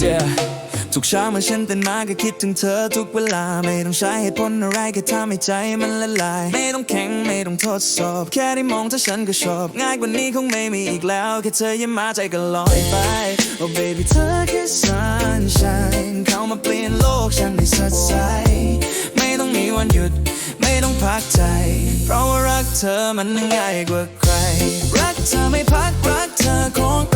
เช้ามาฉันตื่นมาก็คิดถึงเธอทุกเวลา ไม่ต้องใช้เหตุผลอะไรแค่ทำให้ใจมันละลาย ไม่ต้องแข่งไม่ต้องทดสอบ แค่ได้มองเธอฉันก็ชอบ ง่ายกว่านี้คงไม่มีอีกแล้ว แค่เธอยิ้มมาใจก็ลอยไป Oh baby เธอแค่ sunshine เข้ามาเปลี่ยนโลกฉันให้สดใส ไม่ต้องมีวันหยุด ไม่ต้องพักใจ เพราะว่ารักเธอมันง่ายกว่าใคร รักเธอไม่พักรักเธอของ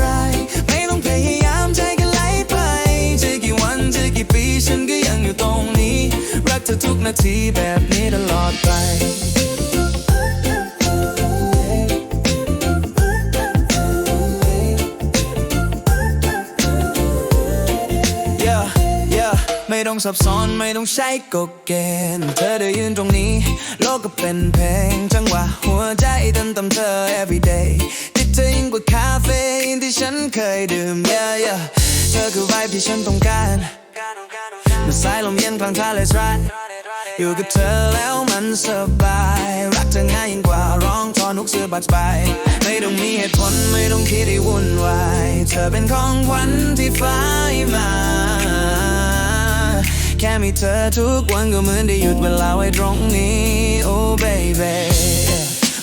เธอทุกนาทีแบบนี้ตลอดไปไม่ต้องซับซ้อนไม่ต้องใช้กฎเกณฑ์เธอได้ยืนตรงนี้ โลกก็เป็นเพลง จังหวะหัวใจเต้นตามเธอ everyday ติดเธอยิ่งกว่าคาเฟอีนที่ฉันเคยดื่ม yeah yeah เธอคือไวบ์ที่ฉันต้องการ มื่อสายลมเย็นกลางทะเลทรายอยู่กับเธอแล้วมันสบาย รักเธอง่ายยิ่งกว่าร้องทอนทุกเสื้อบัตรไป ไม่ต้องมีเหตุผลไม่ต้องคิดให้วุ่นวาย เธอเป็นของขวัญที่ฟ้าให้มา แค่มีเธอทุกวันก็เหมือนได้หยุดเวลาไว้ตรงนี้ oh baby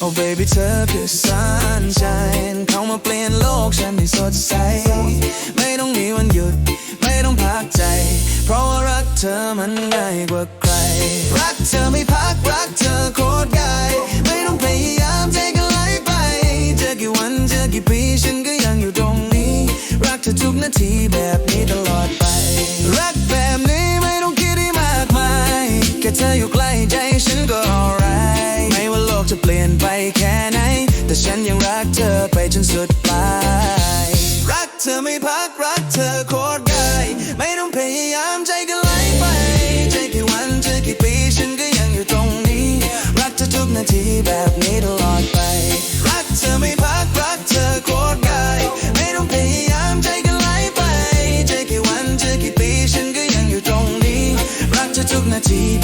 oh baby เธอคือ sunshine เข้ามาเปลี่ยนโลกฉันให้สดใส ไม่ต้องมีวันหยุด พักใจ เพราะว่ารักเธอมันง่ายกว่าใคร รักเธอไม่พักรักเธอโคตรง่ายไม่ต้องพยายามใจกันไหลไป เจอกี่วันเจอกี่ปีฉันก็ยังอยู่ตรงนี้ รักเธอทุกนาทีแบบนี้ตลอดไป รักแบบนี้ไม่ต้องคิดให้มากมายแค่เธออยู่ใกล้ใจฉันก็ alright ไม่ว่าโลกจะเปลี่ยนไปแค่ไหน แต่ฉันยังรักเธอไปจนสุดปลาย รักเธอไม่พักรักเธอโคตร ที่แบบนี้ตลอดไป รักเธอไม่พักรักเธอโคตรง่ายไม่ต้องพยายามใจก็ไหลไป ใจกี่วันเจอกี่ปีฉันก็ยังอยู่ตรงนี้ รักเธอทุกนาที